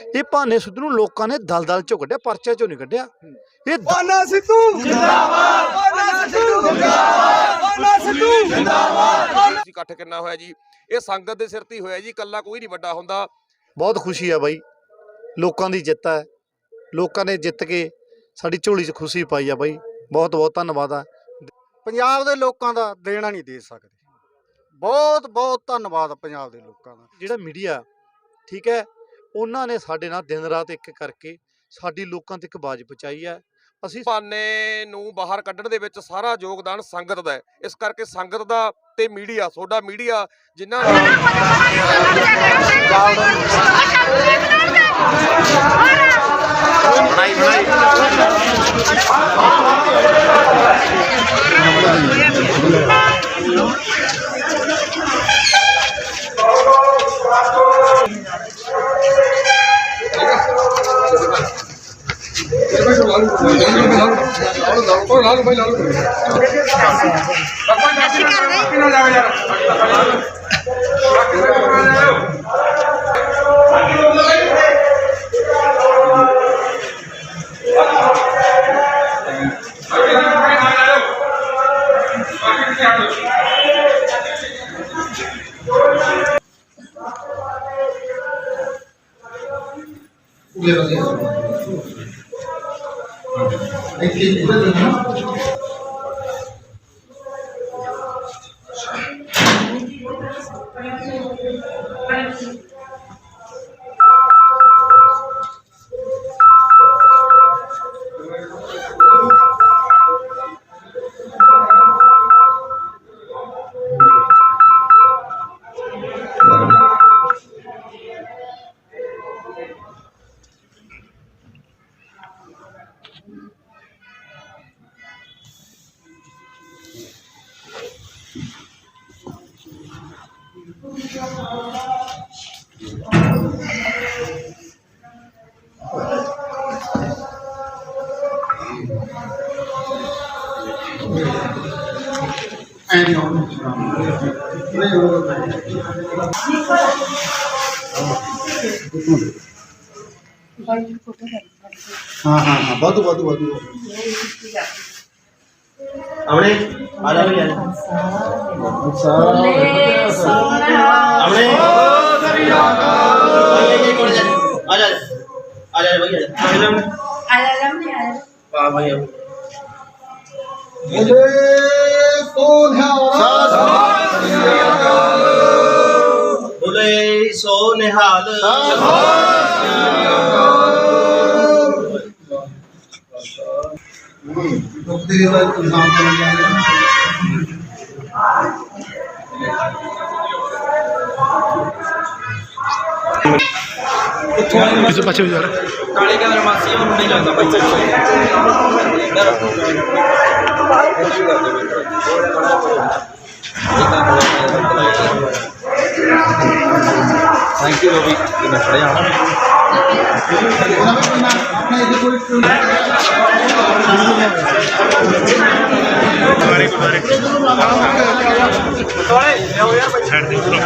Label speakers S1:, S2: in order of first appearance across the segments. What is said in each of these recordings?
S1: ਇਹ ਭਾਨੇ ਸਿੱਧੂ ਨੂੰ ਲੋਕਾਂ ਨੇ ਦਲਦਲ ਚੋਂ ਕੱਢਿਆ ਪਰਚੇ ਚੋਂ ਨਹੀਂ ਕੱਢਿਆ। ਇਹ
S2: ਪਾਨਾ ਸਿੱਧੂ। ਜਿੰਦਾਬਾਦ। ਪਾਨਾ ਸਿੱਧੂ। ਜਿੰਦਾਬਾਦ। ਪਾਨਾ ਸਿੱਧੂ। ਜਿੰਦਾਬਾਦ।
S3: ਜੀ ਇਕੱਠ ਕਿੰਨਾ ਹੋਇਆ ਜੀ? ਇਹ ਸੰਗਤ ਦੇ ਸਿਰ ਤੇ ਹੋਇਆ ਜੀ ਇਕੱਲਾ ਕੋਈ ਨਹੀਂ ਵੱਡਾ ਹੁੰਦਾ।
S1: ਬਹੁਤ ਖੁਸ਼ੀ ਆ ਬਾਈ। ਲੋਕਾਂ ਦੀ ਜਿੱਤ ਹੈ ਲੋਕਾਂ ਨੇ ਜਿੱਤ ਕੇ ਸਾਡੀ ਝੋਲੀ 'ਚ ਖੁਸ਼ੀ ਪਾਈ ਆ ਬਾਈ। ਬਹੁਤ ਬਹੁਤ ਧੰਨਵਾਦ ਆ।
S4: ਪੰਜਾਬ ਦੇ ਲੋਕਾਂ ਦਾ ਦੇਣਾ ਨਹੀਂ ਦੇ ਸਕਦੇ। ਬਹੁਤ ਬਹੁਤ ਧੰਨਵਾਦ ਪੰਜਾਬ ਦੇ ਲੋਕਾਂ ਦਾ।
S1: ਜਿਹੜਾ ਮੀਡੀਆ ਠੀਕ ਹੈ ਉਹਨਾਂ ਨੇ ਸਾਡੇ ਨਾਲ ਦਿਨ ਰਾਤ ਇੱਕ ਕਰਕੇ ਸਾਡੀ ਲੋਕਾਂ ਤੱਕ ਆਵਾਜ਼ ਪਹੁੰਚਾਈ ਹੈ। ਅਸੀਂ
S3: ਪਾਨੇ ਨੂੰ ਬਾਹਰ ਕੱਢਣ ਦੇ ਵਿੱਚ ਸਾਰਾ ਯੋਗਦਾਨ ਸੰਗਤ ਦਾ ਹੈ। ਇਸ ਕਰਕੇ ਸੰਗਤ ਦਾ ਤੇ ਮੀਡੀਆ ਤੁਹਾਡਾ ਮੀਡੀਆ ਜਿਨ੍ਹਾਂ Gracias. I keep it.
S5: ਹਾਂ ਹਾਂ ਹਾਂ ਵਾਧੂ ਵਾਧੂ ਵਾਧੂ। ਆਪਣੇ ਆ ਜਾ ਵੀ ਆ ਜਾ। ਆਪਣੇ ਆ ਜਾ ਆ ਜਾ ਭਈ ਆ ਜਾ। ਪਾ ਭਾਈ ਬੋਲੇ ਬੋਲੇ ਸੋ ਨਿਹਾਲ ਮੁਕਤੀ ਦਾ ਇੰਤਜ਼ਾਮ ਕਰਨ ਜਾਂਦੇ
S1: ਕਿਸੇ ਪਾਸੇ ਯਾਰ
S2: ਕਾਲੇ ਕਲਰ ਮਾਸੀ, ਉਹਨੂੰ ਨਹੀਂ ਲੱਗਦਾ ਬੱਚੇ ਥੈਂਕ ਯੂ ਰੋਬੀ ਮੈਂ ਖੜਿਆ ਹਾਂ।
S5: ਆਪਣੇ ਇਹਦੇ ਕੋਈ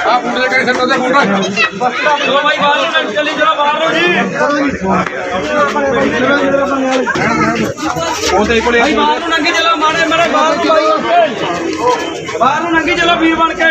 S3: ਆ ਮੁੰਡੇ ਦੇ ਕਈ ਸੈਂਟਰ ਦੇ ਫੋਟੋ
S2: ਚਲੋ ਭਾਈ ਬਾਹਰ ਨੂੰ ਨਿਕਲ ਚੱਲੀ ਚਲੋ ਬਾਹਰ ਨੂੰ ਜੀ ਉਹ ਤੇ ਕੋਲੇ ਭਾਈ ਬਾਹਰ ਨੂੰ ਨੰਗੀ ਚਲੋ ਮਾੜੇ ਮਾੜੇ ਬਾਹਰ ਨੂੰ ਬਾਹਰ ਨੂੰ ਨੰਗੀ ਚਲੋ ਵੀਰ ਬਣ ਕੇ।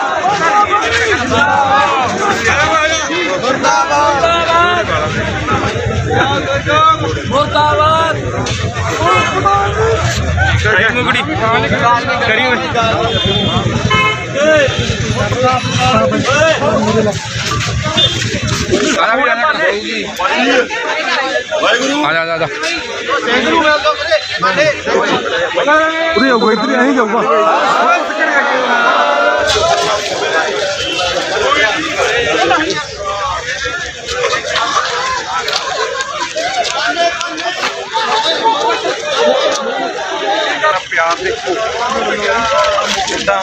S2: ਮੁਰਦਾਬਾਦ। ਕਰੀ ਮੁਗੜੀ ਕਰੀ ਸਾਰਾ ਵੀ ਆਣਾ ਹੋਊਗੀ ਵਾਹਿਗੁਰੂ ਆ ਜਾ ਜਾ ਜਾ
S5: ਸੈਂਗਰੂ ਵੈਲਕਮ ਵੀਰੇ ਉਰੇ ਆਊਗਾ। ਇੱਧਰ ਨਹੀਂ
S2: ਜਾਊਗਾ
S3: ਪਿਆਰ ਦੇਖੋ ਕਿੰਦਾ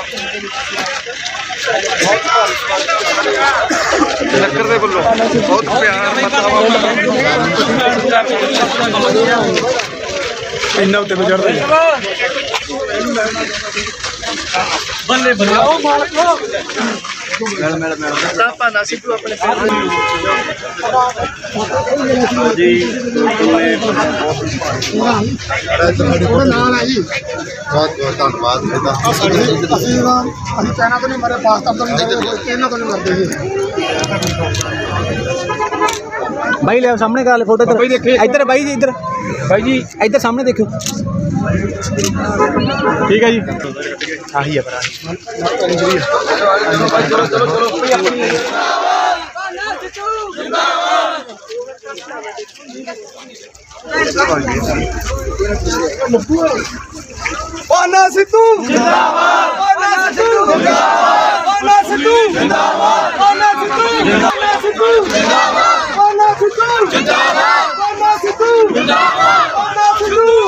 S3: ਲੱਕਰ ਦੇ ਵੱਲੋਂ ਬਹੁਤ ਪਿਆਰ ਮਤਲਬ
S6: ਇੰਨਾ ਉੱਤੇ ਚੜਦਾ ਬੱਲੇ ਬੱਲੇ।
S7: ਉਹ ਮਾਲਕੋ ਬਹੁਤ ਬਹੁਤ ਧੰਨਵਾਦ ਇਹਦਾ
S8: ਅਸੀਂ ਤਾਂ ਅਸੀਂ ਚਾਈਨਾ ਤੋਂ ਨਹੀਂ ਮਰੇ ਪਾਕਿਸਤਾਨ ਤੋਂ ਨਹੀਂ ਮਰੇ ਇਹਨਾਂ ਤੋਂ ਨਹੀਂ ਮਰਦੇ ਜੀ।
S9: ਬਾਈ ਲੈ ਸਾਹਮਣੇ ਕਰ ਲੈ ਫੋਟੋ ਇੱਧਰ। ਇੱਧਰ ਬਾਈ ਜੀ ਇੱਧਰ। ਬਾਈ ਜੀ। ਇੱਧਰ ਸਾਹਮਣੇ ਦੇਖੋ। ਠੀਕ ਹੈ ਜੀ। ਆਹੀ ਹੈ ਭਰਾ।
S6: ਪਾਨਾ ਸਿੱਧੂ। ਜਿੰਦਾਬਾਦ ਪਾਨਾ ਸਿੱਧੂ। ਜਿੰਦਾਬਾਦ ਪਾਨਾ ਸਿੱਧੂ। ਜਿੰਦਾਬਾਦ ਪਾਨਾ ਸਿੱਧੂ। ਜਿੰਦਾਬਾਦ ਪਾਨਾ ਸਿੱਧੂ। ਜਿੰਦਾਬਾਦ ਪਾਨਾ ਸਿੱਧੂ। ਜਿੰਦਾਬਾਦ ਪਾਨਾ ਸਿੱਧੂ। ਜਿੰਦਾਬਾਦ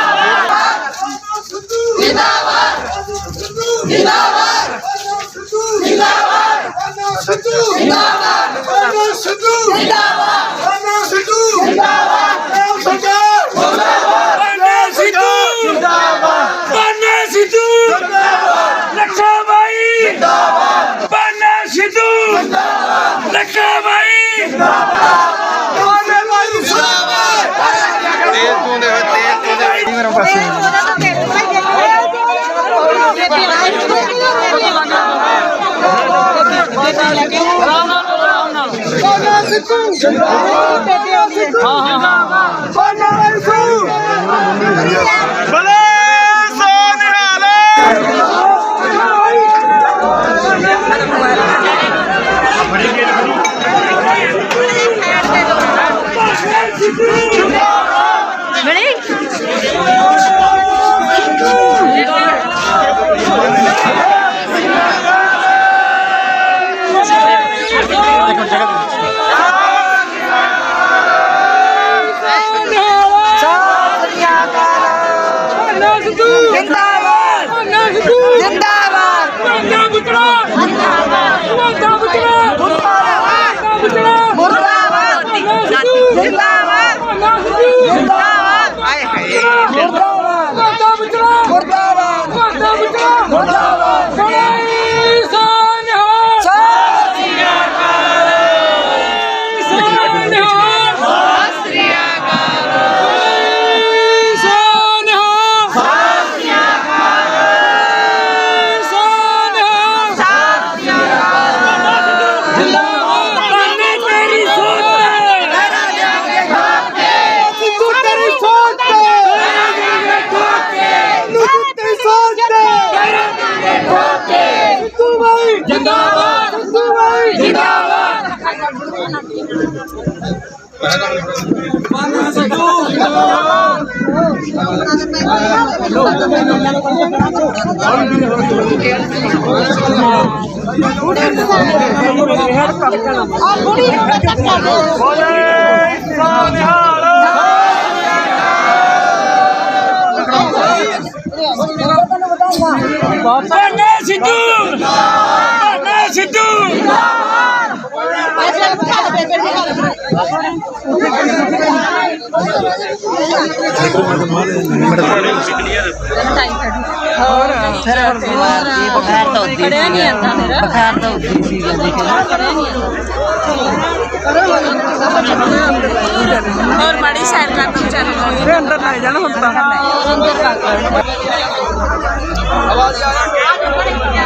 S6: ਹਾਂ ਹਾਂ ਹਾਂ ਬਣਾ ਰਸੂ ਬਣਾ ਜਿੰਦਾਬਾਦ। ਜਿੰਦਾਬਾਦ। ਮੁਰਦਾ ਬੁਤਰਾ ਮੁਰਦਾ ਬੁਤਰਾ ਮੁਰਦਾ ਬੁਤਰਾ ਮੁਰਦਾਬਾਦ। ਜਿੰਦਾਬਾਦ ਜਿੰਦਾਬਾਦ ਆਏ ਹਾਏ। ਮੁਰਦਾ ਆ
S10: ਕੁੜੀ ਨੂੰ ਤਾਂ ਧੱਕਾ ਦਿਓ। ਬੰਨੇ ਸਿੱਧੂ ਬੰਨੇ ਸਿੱਧੂ
S11: ਹੋਰ ਫਿਰ ਹੋਰ ਜੀ ਬੁਖਾਰ ਤਾਂ ਉੱਦੀ ਖੜਿਆ ਨਹੀਂ ਆਂਦਾ ਮੇਰਾ ਬੁਖਾਰ ਤਾਂ ਉੱਦੀ ਸੀ ਜੀ ਖੜਿਆ ਨਹੀਂ ਹੋਰ ਮਾੜੀ ਸਾਈਡ ਕਰ ਤੂੰ ਚੱਲ ਫਿਰ ਅੰਦਰ ਲੈ ਜਾਣਾ ਹੁਣ ਤਾਂ ਅੰਦਰ ਕਰ
S6: ਆਵਾਜ਼ ਆ
S8: ਰਹੀ ਹੈ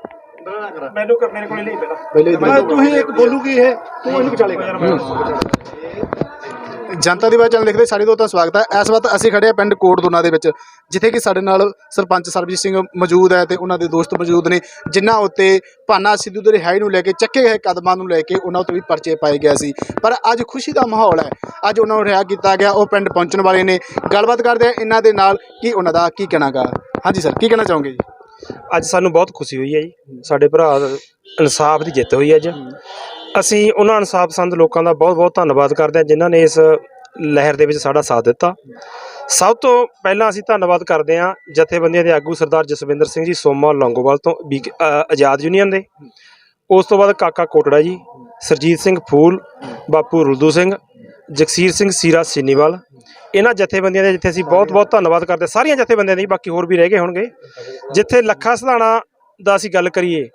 S6: ਮੈਨੂੰ ਕ- ਮੇਰੇ ਕੋਲ ਨਹੀਂ ਪਹਿਲਾਂ।
S8: ਪਹਿਲੇ
S1: ਤੁਸੀਂ ਇੱਕ ਬੋਲੂਗੀ ਇਹ? ਤੂੰ ਇਹਨੂੰ ਵਿਚਾਲੇ
S8: ਜਨਤਾ ਦੀ ਬਾਤ ਚੈਨਲ ਦੇਖਦੇ ਸਾਰੇ ਦੋਸਤਾਂ ਦਾ ਸਵਾਗਤ ਹੈ। ਇਸ ਵਕਤ ਅਸੀਂ ਖੜੇ ਆ ਪਿੰਡ ਕੋਟਦੁਨਾ ਦੇ ਵਿੱਚ ਜਿੱਥੇ ਕਿ ਸਾਡੇ ਨਾਲ ਸਰਪੰਚ ਸਰਬਜੀਤ ਸਿੰਘ ਮੌਜੂਦ ਹੈ ਤੇ ਉਹਨਾਂ ਦੇ ਦੋਸਤ ਮੌਜੂਦ ਨੇ ਜਿਨ੍ਹਾਂ ਉੱਤੇ ਭਾਨਾ ਸਿੱਧੂ ਦੇ ਰਿਹਾਈ ਨੂੰ ਲੈ ਕੇ ਚੱਕੇ ਗਏ ਕਦਮਾਂ ਨੂੰ ਲੈ ਕੇ ਉਹਨਾਂ ਉੱਤੇ ਵੀ ਪਰਚੇ ਪਾਏ ਗਏ ਸੀ। ਪਰ ਅੱਜ ਖੁਸ਼ੀ ਦਾ ਮਾਹੌਲ ਹੈ। ਅੱਜ ਉਹਨਾਂ ਨੂੰ ਰਿਹਾ ਕੀਤਾ ਗਿਆ ਉਹ ਪਿੰਡ ਪਹੁੰਚਣ ਵਾਲੇ ਨੇ। ਗੱਲਬਾਤ ਕਰਦੇ ਆ ਇਹਨਾਂ ਦੇ ਨਾਲ ਕੀ ਉਹਨਾਂ ਦਾ ਕੀ ਕਹਿਣਾਗਾ? ਹਾਂਜੀ ਸਰ ਕੀ ਕਹਿਣਾ ਚਾਹੋਗੇ ਜੀ?
S6: ਅੱਜ ਸਾਨੂੰ ਬਹੁਤ ਖੁਸ਼ੀ ਹੋਈ ਹੈ ਜੀ। ਸਾਡੇ ਭਰਾ ਇਨਸਾਫ ਦੀ ਜਿੱਤ ਹੋਈ ਅੱਜ। ਅਸੀਂ ਉਹਨਾਂ ਇਨਸਾਫ ਪਸੰਦ ਲੋਕਾਂ ਦਾ ਬਹੁਤ ਬਹੁਤ ਧੰਨਵਾਦ ਕਰਦੇ ਹਾਂ ਜਿਨ੍ਹਾਂ ਨੇ ਇਸ ਲਹਿਰ ਦੇ ਵਿੱਚ ਸਾਡਾ ਸਾਥ ਦਿੱਤਾ। ਸਭ ਤੋਂ ਪਹਿਲਾਂ ਅਸੀਂ ਧੰਨਵਾਦ ਕਰਦੇ ਹਾਂ ਜਥੇਬੰਦੀਆਂ ਦੇ ਆਗੂ ਸਰਦਾਰ ਜਸਵਿੰਦਰ ਸਿੰਘ ਜੀ ਸੋਮਾ ਲੌਂਗੋਵਾਲ ਤੋਂ ਬੀ- ਆਜ਼ਾਦ ਯੂਨੀਅਨ ਦੇ। ਉਸ ਤੋਂ ਬਾਅਦ ਕਾਕਾ ਕੋਟੜਾ ਜੀ, ਸਰਜੀਤ ਸਿੰਘ ਫੂਲ, ਬਾਪੂ ਰੁੱਦੂ ਸਿੰਘ, ਜਗਸੀਰ ਸਿੰਘ ਸੀਰਾ ਸੀਨੀਵਾਲ ਇਹਨਾਂ ਜਥੇਬੰਦੀਆਂ ਦੇ ਜਿੱਥੇ ਅਸੀਂ ਬਹੁਤ ਬਹੁਤ ਧੰਨਵਾਦ ਕਰਦੇ, ਸਾਰੀਆਂ ਜਥੇਬੰਦੀਆਂ ਦੀ ਬਾਕੀ ਹੋਰ ਵੀ ਰਹਿ ਗਏ ਹੋਣਗੇ। ਜਿੱਥੇ ਲੱਖਾ ਸਧਾਣਾ ਦਾ ਅਸੀਂ ਗੱਲ ਕਰੀਏ,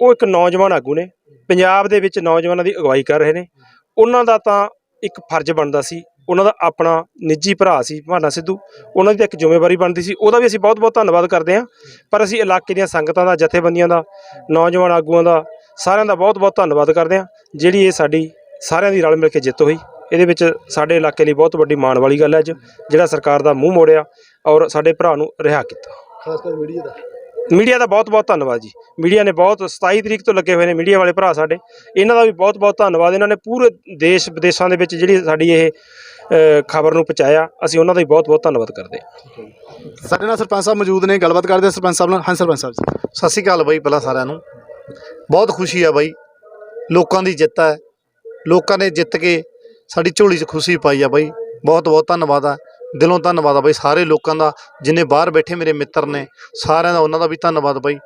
S6: ਉਹ ਇੱਕ ਨੌਜਵਾਨ ਆਗੂ ਨੇ, ਪੰਜਾਬ ਦੇ ਵਿੱਚ ਨੌਜਵਾਨਾਂ ਦੀ ਅਗਵਾਈ ਕਰ ਰਹੇ ਨੇ। ਉਹਨਾਂ ਦਾ ਤਾਂ ਇੱਕ ਫਰਜ਼ ਬਣਦਾ ਸੀ, ਉਹਨਾਂ ਦਾ ਆਪਣਾ ਨਿੱਜੀ ਭਰਾ ਸੀ, ਭਾਨਾ ਸਿੱਧੂ, ਉਹਨਾਂ ਦੀ ਤਾਂ ਇੱਕ ਜ਼ਿੰਮੇਵਾਰੀ ਬਣਦੀ ਸੀ, ਉਹਦਾ ਵੀ ਅਸੀਂ ਬਹੁਤ-ਬਹੁਤ ਧੰਨਵਾਦ ਕਰਦੇ ਹਾਂ। ਪਰ ਅਸੀਂ ਇਲਾਕੇ ਦੀਆਂ ਸੰਗਤਾਂ ਦਾ, ਜਥੇਬੰਦੀਆਂ ਦਾ, ਨੌਜਵਾਨ ਆਗੂਆਂ ਦਾ, ਸਾਰਿਆਂ ਦਾ ਬਹੁਤ-ਬਹੁਤ ਧੰਨਵਾਦ ਕਰਦੇ ਹਾਂ, ਜਿਹੜੀ ਇਹ ਸਾਡੀ ਸਾਰਿਆਂ ਦੀ ਰਲ ਮਿਲ ਕੇ ਜਿੱਤ ਹੋਈ। ਇਹਦੇ ਵਿੱਚ ਸਾਡੇ ਇਲਾਕੇ ਲਈ ਬਹੁਤ ਵੱਡੀ ਮਾਣ ਵਾਲੀ ਗੱਲ ਹੈ ਅੱਜ ਜਿਹੜਾ ਸਰਕਾਰ ਦਾ ਮੂੰਹ ਮੋੜਿਆ ਔਰ ਸਾਡੇ ਭਰਾ ਨੂੰ ਰਿਹਾ ਕੀਤਾ।
S8: ਖਾਸ ਕਰ ਮੀਡੀਆ ਦਾ।
S6: ਮੀਡੀਆ ਦਾ ਬਹੁਤ ਬਹੁਤ ਧੰਨਵਾਦ ਜੀ। ਮੀਡੀਆ ਨੇ ਬਹੁਤ 27 ਤਰੀਕ ਤੋਂ ਲੱਗੇ ਹੋਏ ਨੇ ਮੀਡੀਆ ਵਾਲੇ ਭਰਾ ਸਾਡੇ। ਇਹਨਾਂ ਦਾ ਵੀ ਬਹੁਤ ਬਹੁਤ ਧੰਨਵਾਦ। ਇਹਨਾਂ ਨੇ ਪੂਰੇ ਦੇਸ਼ ਵਿਦੇਸ਼ਾਂ ਦੇ ਵਿੱਚ ਜਿਹੜੀ ਸਾਡੀ ਇਹ ਖਬਰ ਨੂੰ ਪਹੁੰਚਾਇਆ ਅਸੀਂ ਉਹਨਾਂ ਦਾ ਵੀ ਬਹੁਤ ਬਹੁਤ ਧੰਨਵਾਦ ਕਰਦੇ ਹਾਂ।
S8: ਸਾਡੇ ਨਾਲ ਸਰਪੰਚ ਸਾਹਿਬ ਮੌਜੂਦ ਨੇ ਗੱਲਬਾਤ ਕਰਦੇ ਆ ਸਰਪੰਚ ਸਾਹਿਬ ਨਾਲ। ਹਾਂ ਸਰਪੰਚ ਸਾਹਿਬ ਜੀ।
S1: ਸਤਿ ਸ਼੍ਰੀ ਅਕਾਲ ਬਾਈ ਪਹਿਲਾਂ ਸਾਰਿਆਂ ਨੂੰ। ਬਹੁਤ ਖੁਸ਼ੀ ਆ ਬਾਈ। ਲੋਕਾਂ ਦੀ ਜਿੱਤ ਹੈ। ਲੋਕਾਂ ਨੇ ਜਿੱਤ ਕੇ ਸਾਡੀ ਝੋਲੀ 'ਚ ਖੁਸ਼ੀ ਪਾਈ ਆ ਬਾਈ। ਬਹੁਤ ਬਹੁਤ ਧੰਨਵਾਦ ਆ। ਦਿਲੋਂ ਧੰਨਵਾਦ ਆ ਬਾਈ ਸਾਰੇ ਲੋਕਾਂ ਦਾ, ਜਿੰਨੇ ਬਾਹਰ ਬੈਠੇ ਮੇਰੇ ਮਿੱਤਰ ਨੇ, ਸਾਰਿਆਂ ਦਾ, ਉਹਨਾਂ ਦਾ ਵੀ ਧੰਨਵਾਦ ਬਾਈ।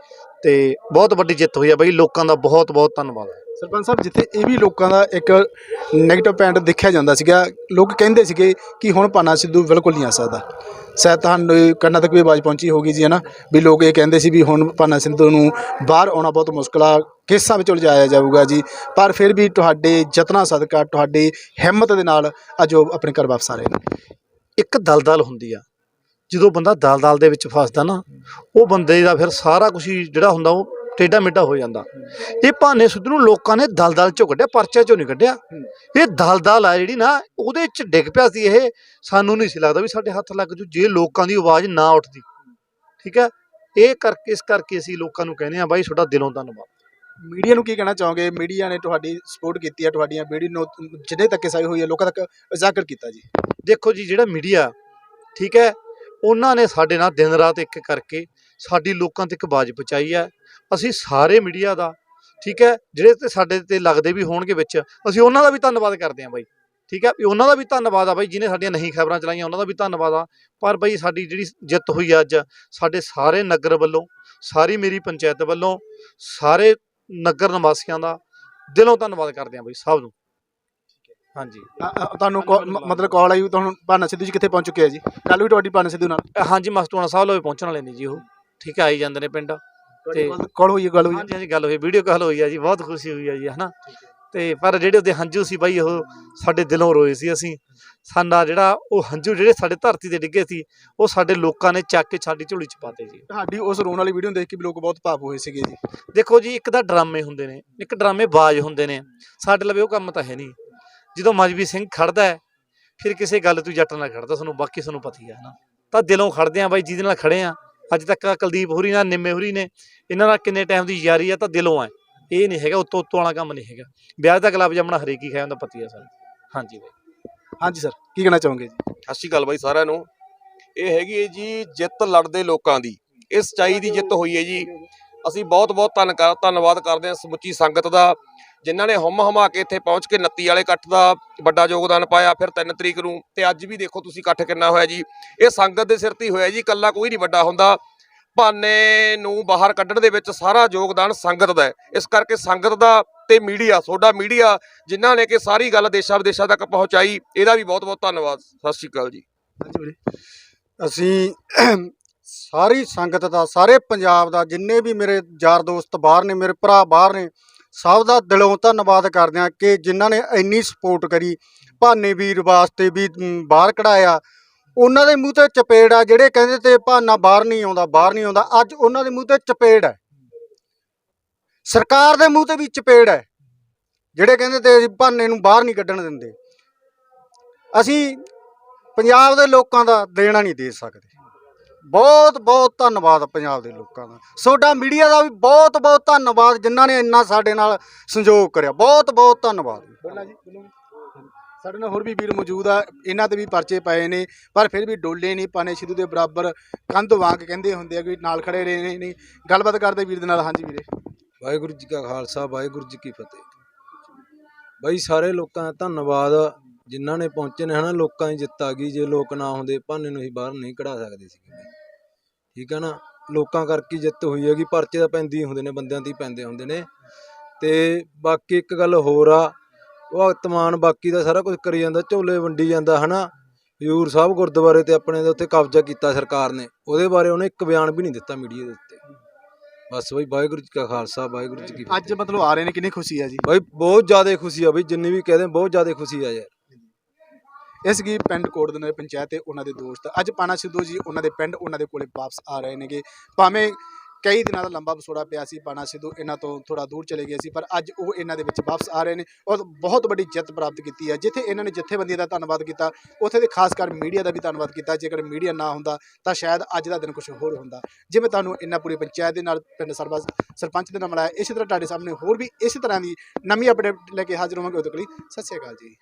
S1: ਤੇ ਬਹੁਤ ਵੱਡੀ ਜਿੱਤ ਹੋਈ ਆ ਬਾਈ। ਲੋਕਾਂ ਦਾ ਬਹੁਤ ਬਹੁਤ ਧੰਨਵਾਦ।
S8: ਸਰਪੰਚ ਸਾਹਿਬ, ਜਿੱਥੇ ਇਹ ਵੀ ਲੋਕਾਂ ਦਾ ਇੱਕ ਨੈਗੇਟਿਵ ਪੁਆਇੰਟ ਦੇਖਿਆ ਜਾਂਦਾ ਸੀਗਾ, ਲੋਕ ਕਹਿੰਦੇ ਸੀਗੇ ਕਿ ਹੁਣ ਪਾਨਾ ਸਿੱਧੂ ਬਿਲਕੁਲ ਨਹੀਂ ਆ ਸਕਦਾ। ਸ਼ਾਇਦ ਤੁਹਾਨੂੰ ਕੰਨਾਂ ਤੱਕ ਵੀ ਆਵਾਜ਼ ਪਹੁੰਚੀ ਹੋਗੀ ਜੀ, ਹਨਾ? ਵੀ ਲੋਕ ਇਹ ਕਹਿੰਦੇ ਸੀ ਵੀ ਹੁਣ ਪਾਨਾ ਸਿੱਧੂ ਨੂੰ ਬਾਹਰ ਆਉਣਾ ਬਹੁਤ ਮੁਸ਼ਕਲ ਆ, ਕੇਸਾਂ ਵਿੱਚ ਉਲਝਾਇਆ ਜਾਊਗਾ ਜੀ। ਪਰ ਫਿਰ ਵੀ ਤੁਹਾਡੇ ਯਤਨਾਂ ਸਦਕਾ, ਤੁਹਾਡੀ ਹਿੰਮਤ ਦੇ ਨਾਲ ਅੱਜ ਉਹ ਆਪਣੇ ਘਰ ਵਾਪਸ ਆ ਰਹੇ ਨੇ।
S1: ਇੱਕ ਦਲਦਲ ਹੁੰਦੀ ਆ। ਜਦੋਂ ਬੰਦਾ ਦਲਦਲ ਦੇ ਵਿੱਚ ਫਸਦਾ ਨਾ, ਉਹ ਬੰਦੇ ਦਾ ਫਿਰ ਸਾਰਾ ਕੁਝ ਜਿਹੜਾ ਹੁੰਦਾ ਉਹ ਟੇਢਾ ਮੇਢਾ ਹੋ ਜਾਂਦਾ। ਇਹ ਭਾਨੇ ਸਿੱਧੂ ਨੂੰ ਲੋਕਾਂ ਨੇ ਦਲਦਲ ਚੋਂ ਕੱਢਿਆ ਪਰਚੇ ਚੋਂ ਨਹੀਂ ਕੱਢਿਆ। ਇਹ ਦਲਦਲ ਆ ਜਿਹੜੀ ਨਾ ਉਹਦੇ ਚ ਡਿੱਗ ਪਿਆ ਸੀ ਇਹ। ਸਾਨੂੰ ਨਹੀਂ ਸੀ ਲੱਗਦਾ ਵੀ ਸਾਡੇ ਹੱਥ ਲੱਗ ਜੂ ਜੇ ਲੋਕਾਂ ਦੀ ਆਵਾਜ਼ ਨਾ ਉੱਠਦੀ। ਠੀਕ ਹੈ? ਇਹ ਕਰਕੇ ਇਸ ਕਰਕੇ ਅਸੀਂ ਲੋਕਾਂ ਨੂੰ ਕਹਿੰਦੇ ਆ ਬਾਈ ਤੁਹਾਡਾ ਦਿਲੋਂ ਧੰਨਵਾਦ।
S8: ਮੀਡੀਆ ਨੂੰ ਕੀ ਕਹਿਣਾ ਚਾਹੋਗੇ? ਮੀਡੀਆ ਨੇ ਤੁਹਾਡੀ ਸਪੋਰਟ ਕੀਤੀ ਹੈ ਤੁਹਾਡੀਆਂ ਵੀਡੀਓ ਨੂੰ ਜਿੰਨੇ ਤੱਕ ਸਾਈ ਹੋਈ ਹੈ ਲੋਕਾਂ ਤੱਕ ਉਜਾਗਰ ਕੀਤਾ ਜੀ।
S1: ਦੇਖੋ ਜੀ ਜਿਹੜਾ ਮੀਡੀਆ ਠੀਕ ਹੈ? ਉਹਨਾਂ ਨੇ ਸਾਡੇ ਨਾਲ ਦਿਨ ਰਾਤ ਇੱਕ ਕਰਕੇ ਸਾਡੀ ਲੋਕਾਂ ਤੱਕ ਆਵਾਜ਼ ਪਹੁੰਚਾਈ ਹੈ। ਅਸੀਂ ਸਾਰੇ ਮੀਡੀਆ ਦਾ ਠੀਕ ਹੈ ਜਿਹੜੇ ਤੇ ਸਾਡੇ ਤੇ ਲੱਗਦੇ ਵੀ ਹੋਣਗੇ ਵਿੱਚ ਅਸੀਂ ਉਹਨਾਂ ਦਾ ਵੀ ਧੰਨਵਾਦ ਕਰਦੇ ਹਾਂ ਬਾਈ ਠੀਕ ਹੈ ਵੀ ਉਹਨਾਂ ਦਾ ਵੀ ਧੰਨਵਾਦ ਆ ਬਾਈ ਜਿਨੇ ਸਾਡੀਆਂ ਨਹੀਂ ਖਬਰਾਂ ਚਲਾਈਆਂ ਉਹਨਾਂ ਦਾ ਵੀ ਧੰਨਵਾਦ ਆ ਪਰ ਬਾਈ ਸਾਡੀ ਜਿਹੜੀ ਜਿੱਤ ਹੋਈ ਆ ਅੱਜ ਸਾਡੇ ਸਾਰੇ ਨਗਰ ਵੱਲੋਂ ਸਾਰੀ ਮੇਰੀ ਪੰਚਾਇਤ ਵੱਲੋਂ ਸਾਰੇ ਨਗਰ ਨਿਵਾਸੀਆਂ ਦਾ ਦਿਲੋਂ ਧੰਨਵਾਦ ਕਰਦੇ ਹਾਂ ਬਾਈ ਸਭ ਨੂੰ। ਹਾਂਜੀ।
S8: ਤੁਹਾਨੂੰ ਮਤਲਬ ਕਾਲ ਆਈ ਤੁਹਾਨੂੰ ਭਾਨਾ ਸਿੱਧੂ ਜੀ ਕਿੱਥੇ ਪਹੁੰਚ ਚੁੱਕੇ ਆ ਜੀ? ਕੱਲ ਵੀ ਤੁਹਾਡੀ ਭਾਨਾ ਸਿੱਧੂ ਨਾਲ।
S1: ਹਾਂਜੀ ਮਸਤੂਆਣਾ ਸਾਹਿਬ ਲੋਵੇ ਪਹੁੰਚਣ ਵਾਲੇ ਨੇ ਜੀ ਉਹ ਠੀਕ ਹੈ ਆਈ ਜਾਂਦੇ ਨੇ ਪਿੰਡ। ਤੇ
S8: ਕਾਲ ਹੋਈ ਗੱਲ ਹੋਈ।
S1: ਹਾਂਜੀ ਹਾਂਜੀ ਗੱਲ ਹੋਈ ਵੀਡੀਓ ਕਾਲ ਹੋਈ ਆ ਜੀ ਬਹੁਤ ਖੁਸ਼ੀ ਹੋਈ ਆ ਜੀ ਹਨਾ? ਤੇ ਪਰ ਜਿਹੜੇ ਉਹਦੇ ਹੰਝੂ ਸੀ ਬਾਈ ਉਹ ਸਾਡੇ ਦਿਲੋਂ ਰੋਏ ਸੀ ਅਸੀਂ। ਸਾਡਾ ਜਿਹੜਾ ਉਹ ਹੰਝੂ ਜਿਹੜੇ ਸਾਡੇ ਧਰਤੀ ਤੇ ਡਿੱਗੇ ਸੀ ਉਹ ਸਾਡੇ ਲੋਕਾਂ ਨੇ ਚੱਕ ਕੇ ਸਾਡੀ ਝੋਲੀ ਚ ਪਾਤੇ ਜੀ।
S8: ਤੁਹਾਡੀ ਉਸ ਰੋਣ ਵਾਲੀ ਵੀਡੀਓ ਨੂੰ ਦੇਖ ਕੇ ਵੀ ਲੋਕ ਬਹੁਤ ਭਾਵ ਹੋਏ ਸੀਗੇ ਜੀ।
S1: ਦੇਖੋ ਜੀ ਇੱਕ ਤਾਂ ਡਰਾਮੇ ਹੁੰਦੇ ਨੇ ਇੱਕ ਡਰਾਮੇ ਬਾਜ਼ ਹੁੰਦੇ ਨੇ। ਸਾਡੇ ਲਵੇ ਉਹ ਕੰਮ ਤਾਂ ਹੈ ਨਹੀਂ। ਜਦੋਂ ਮਜਬੀ ਸਿੰਘ ਖੜਦਾ ਹੈ ਫਿਰ ਕਿਸੇ ਗੱਲ ਤੋਂ ਜੱਟ ਨਾਲ ਖੜਦਾ ਤੁਹਾਨੂੰ ਬਾਕੀ ਤੁਹਾਨੂੰ ਪਤਾ ਹੀ ਹੈ ਹਨਾ? ਤਾਂ ਦਿਲੋਂ ਖੜਦੇ ਆ ਬਾਈ ਜਿਹਦੇ ਨਾਲ ਖੜੇ ਆ ਅੱਜ ਤੱਕ ਕੁਲਦੀਪ ਹੋਰੀ ਨਾਲ ਨਿੰਮੇ ਹੋਰੀ ਨੇ ਇਹਨਾਂ ਨਾਲ ਕਿੰਨੇ ਟਾਈਮ ਦੀ ਯਾਰੀ ਆ ਤਾਂ ਦਿਲੋਂ ਆ। ਇਹ ਨਹੀਂ ਹੈਗਾ ਉੱਤੋਂ ਉੱਤੋਂ ਵਾਲਾ ਕੰਮ ਨਹੀਂ ਹੈਗਾ। ਵਿਆਹ ਦਾ ਗੁਲਾਬ ਜਾਮਣਾ ਹਰੇਕ ਹੀ ਖਾਇਆ ਹੁੰਦਾ ਪਤੀ ਆ ਸਰ। ਹਾਂਜੀ ਬਾਈ।
S8: ਹਾਂਜੀ ਸਰ ਕੀ ਕਹਿਣਾ ਚਾਹੋਗੇ ਜੀ?
S3: ਸਤਿ ਸ਼੍ਰੀ ਅਕਾਲ ਬਾਈ ਸਾਰਿਆਂ ਨੂੰ। ਇਹ ਹੈਗੀ ਹੈ ਜੀ ਜਿੱਤ ਲੜਦੇ ਲੋਕਾਂ ਦੀ। ਇਹ ਸਚਾਈ ਦੀ ਜਿੱਤ ਹੋਈ ਹੈ ਜੀ। ਅਸੀਂ ਬਹੁਤ ਬਹੁਤ ਧੰਨਕਾਰ ਧੰਨਵਾਦ ਕਰਦੇ ਹਾਂ ਸਮੁੱਚੀ ਸੰਗਤ ਦਾ। ਜਿਨ੍ਹਾਂ ਨੇ ਹਮ ਹਮਾ ਕੇ ਇੱਥੇ ਪਹੁੰਚ ਕੇ 29 ਵਾਲੇ ਇਕੱਠ ਦਾ ਵੱਡਾ ਯੋਗਦਾਨ ਪਾਇਆ, ਫਿਰ 3 ਤਰੀਕ ਨੂੰ, ਤੇ ਅੱਜ ਵੀ ਦੇਖੋ ਤੁਸੀਂ ਇਕੱਠ ਕਿੰਨਾ ਹੋਇਆ ਜੀ। ਇਹ ਸੰਗਤ ਦੇ ਸਿਰ ਤੇ ਹੀ ਹੋਇਆ ਜੀ, ਇਕੱਲਾ ਕੋਈ ਨਹੀਂ ਵੱਡਾ ਹੁੰਦਾ। ਭਾਨੇ ਨੂੰ ਬਾਹਰ ਕੱਢਣ ਦੇ ਵਿੱਚ ਸਾਰਾ ਯੋਗਦਾਨ ਸੰਗਤ ਦਾ ਇਸ ਕਰਕੇ ਸੰਗਤ ਦਾ ਤੇ ਮੀਡੀਆ ਤੁਹਾਡਾ ਮੀਡੀਆ, ਜਿਨ੍ਹਾਂ ਨੇ ਕਿ ਸਾਰੀ ਗੱਲ ਦੇਸ਼ਾਂ ਵਿਦੇਸ਼ਾਂ ਤੱਕ ਪਹੁੰਚਾਈ, ਇਹਦਾ ਵੀ ਬਹੁਤ ਬਹੁਤ ਧੰਨਵਾਦ। ਸਤਿ ਸ਼੍ਰੀ ਅਕਾਲ ਜੀ।
S8: ਅਸੀਂ ਸਾਰੀ ਸੰਗਤ ਦਾ, ਸਾਰੇ ਪੰਜਾਬ ਦਾ, ਜਿੰਨੇ ਵੀ ਮੇਰੇ ਯਾਰ ਦੋਸਤ ਬਾਹਰ ਨੇ, ਮੇਰੇ ਭਰਾ ਬਾਹਰ ਨੇ ਸਭ ਦਾ ਦਿਲੋਂ ਧੰਨਵਾਦ ਕਰਦੇ ਹਾਂ ਕਿ ਜਿਨ੍ਹਾਂ ਨੇ ਇੰਨੀ ਸਪੋਰਟ ਕਰੀ, ਭਾਨੇ ਵੀਰ ਵਾਸਤੇ ਵੀ ਬਾਹਰ ਕਢਾਇਆ।
S4: ਉਹਨਾਂ ਦੇ ਮੂੰਹ ਤੇ ਚਪੇੜ ਆ, ਜਿਹੜੇ ਕਹਿੰਦੇ ਤੇ ਭਾਨਾ ਬਾਹਰ ਨਹੀਂ ਆਉਂਦਾ, ਬਾਹਰ ਨਹੀਂ ਆਉਂਦਾ, ਅੱਜ ਉਹਨਾਂ ਦੇ ਮੂੰਹ ਤੇ ਚਪੇੜ ਹੈ। ਸਰਕਾਰ ਦੇ ਮੂੰਹ ਤੇ ਵੀ ਚਪੇੜ ਹੈ, ਜਿਹੜੇ ਕਹਿੰਦੇ ਤੇ ਅਸੀਂ ਭਾਨੇ ਨੂੰ ਬਾਹਰ ਨਹੀਂ ਕੱਢਣ ਦਿੰਦੇ। ਅਸੀਂ ਪੰਜਾਬ ਦੇ ਲੋਕਾਂ ਦਾ ਦੇਣਾ ਨਹੀਂ ਦੇ ਸਕਦੇ। ਬਹੁਤ ਬਹੁਤ ਧੰਨਵਾਦ ਪੰਜਾਬ ਦੇ ਲੋਕਾਂ ਦਾ। ਸੋਡਾ ਮੀਡੀਆ ਦਾ ਵੀ ਬਹੁਤ ਬਹੁਤ ਧੰਨਵਾਦ ਜਿਨ੍ਹਾਂ ਨੇ ਇੰਨਾ ਸਾਡੇ ਨਾਲ ਸੰਯੋਗ ਕਰਿਆ। ਬਹੁਤ ਬਹੁਤ ਧੰਨਵਾਦ?
S8: ਸਾਡੇ ਨਾਲ ਹੋਰ ਵੀ ਵੀਰ ਮੌਜੂਦ ਆ। ਇਹਨਾਂ ਤੇ ਵੀ ਪਰਚੇ ਪਏ ਨੇ ਪਰ ਫਿਰ ਵੀ ਡੋਲੇ ਨਹੀਂ ਪਾਣੇ ਸਿੱਧੂ ਦੇ ਬਰਾਬਰ। ਕੰਧ ਵਾਂਗ ਕਹਿੰਦੇ ਹੁੰਦੇ ਆ ਕਿ ਨਾਲ ਖੜੇ ਰਹੇ ਨੇ ਨਹੀਂ। ਗੱਲਬਾਤ ਕਰਦੇ ਵੀਰ ਦੇ ਨਾਲ। ਹਾਂਜੀ ਵੀਰੇ।
S7: ਵਾਹਿਗੁਰੂ ਜੀ ਕਾ ਖਾਲਸਾ ਵਾਹਿਗੁਰੂ ਜੀ ਕੀ ਫਤਿਹ। ਬਾਈ ਸਾਰੇ ਲੋਕਾਂ ਦਾ ਧੰਨਵਾਦ ਜਿਨ੍ਹਾਂ ਨੇ ਪਹੁੰਚੇ ਨੇ ਹਨਾ। ਲੋਕਾਂ ਦੀ ਜਿੱਤ ਆ ਗਈ। ਜੇ ਲੋਕ ਨਾ ਹੁੰਦੇ ਭਾਨੇ ਨੂੰ ਅਸੀਂ ਬਾਹਰ ਨਹੀਂ ਕਢਾ ਸਕਦੇ ਸੀ ਠੀਕ ਹੈ ਨਾ? ਲੋਕਾਂ ਕਰਕੇ ਜਿੱਤ ਹੋਈ ਹੈਗੀ ਪਰਚੇ ਤਾਂ ਪੈਂਦੇ ਹੀ ਹੁੰਦੇ ਨੇ ਬੰਦਿਆਂ ਹੀ ਪੈਂਦੇ ਹੁੰਦੇ ਨੇ। ਤੇ ਬਾਕੀ ਇੱਕ ਗੱਲ ਹੋਰ ਆ ਭਗਤ ਮਾਨ ਬਾਕੀ ਦਾ ਸਾਰਾ ਕੁਝ ਕਰੀ ਜਾਂਦਾ ਝੋਲੇ ਵੰਡੀ ਜਾਂਦਾ ਹਨਾ? ਹਜ਼ੂਰ ਸਾਹਿਬ ਗੁਰਦੁਆਰੇ ਤੇ ਆਪਣੇ ਦੇ ਉੱਤੇ ਕਬਜ਼ਾ ਕੀਤਾ ਸਰਕਾਰ ਨੇ ਉਹਦੇ ਬਾਰੇ ਉਹਨੇ ਇੱਕ ਬਿਆਨ ਵੀ ਨਹੀਂ ਦਿੱਤਾ ਮੀਡੀਆ ਦੇ ਉੱਤੇ। ਬਸ ਬਈ ਵਾਹਿਗੁਰੂ ਜੀ ਕਾ ਖਾਲਸਾ ਵਾਹਿਗੁਰੂ ਜੀ ਕੀ ਫਤਿਹ।
S8: ਅੱਜ ਮਤਲਬ ਆ ਰਹੇ ਨੇ ਕਿੰਨੀ ਖੁਸ਼ੀ ਹੈ ਜੀ?
S7: ਬਾਈ ਬਹੁਤ ਜ਼ਿਆਦਾ ਖੁਸ਼ੀ ਆ ਬਈ ਜਿੰਨੀ ਵੀ ਕਹਦੇ ਬਹੁਤ ਜ਼ਿਆਦਾ ਖੁਸ਼ੀ ਆ ਯਾਰ।
S8: ਇਸ ਗਈ ਪਿੰਡ ਕੋਟ ਪੰਚਾਇਤ ਤੇ ਉਹਨਾਂ ਦੇ ਦੋਸਤ। ਅੱਜ ਪਾਣਾ ਸਿੱਧੂ ਜੀ, ਉਹਨਾਂ ਦੇ ਪਿੰਡ, ਉਹਨਾਂ ਦੇ ਕੋਲੇ ਵਾਪਸ ਆ ਰਹੇ ਨੇਗੇ। ਭਾਵੇਂ ਕਈ ਦਿਨਾਂ ਦਾ ਲੰਬਾ ਵਿਛੋੜਾ ਪਿਆ ਸੀ ਪਾਣਾ ਸਿੱਧੂ, ਇਹਨਾਂ ਤੋਂ ਥੋੜਾ ਦੂਰ ਚਲੇ ਗਏ ਸੀ, ਪਰ ਅੱਜ ਉਹ ਇਹਨਾਂ ਦੇ ਵਿੱਚ ਵਾਪਸ ਆ ਰਹੇ ਨੇ ਔਰ ਬਹੁਤ ਵੱਡੀ ਜਿੱਤ ਪ੍ਰਾਪਤ ਕੀਤੀ ਹੈ। ਜਿੱਥੇ ਇਹਨਾਂ ਨੇ ਜਥੇਬੰਦੀਆਂ ਦਾ ਧੰਨਵਾਦ ਕੀਤਾ, ਉੱਥੇ ਦੇ ਖਾਸ ਕਰ ਮੀਡੀਆ ਦਾ ਵੀ ਧੰਨਵਾਦ ਕੀਤਾ। ਜੇਕਰ ਮੀਡੀਆ ਨਾ ਹੁੰਦਾ, ਤਾਂ ਸ਼ਾਇਦ ਅੱਜ ਦਾ ਦਿਨ ਕੁਝ ਹੋਰ ਹੁੰਦਾ। ਜਿਵੇਂ ਤੁਹਾਨੂੰ ਇਹਨਾਂ ਪੂਰੀ ਪੰਚਾਇਤ ਦੇ ਨਾਲ ਪਿੰਡ ਸਰਬਸ ਸਰਪੰਚ ਦੇ ਨਾਲ ਮਿਲਾਇਆ, ਇਸੇ ਤਰ੍ਹਾਂ ਤੁਹਾਡੇ ਸਾਹਮਣੇ ਹੋਰ ਵੀ ਇਸੇ ਤਰ੍ਹਾਂ ਦੀ ਨਵੀਂ ਅਪਡੇਟ ਲੈ ਕੇ ਹਾਜ਼ਰ ਹੋਵਾਂਗੇ ਉਦੋਂ ਤੱਕ ਲਈ ਸਤਿ ਸ਼੍ਰੀ ਅਕਾਲ ਜੀ।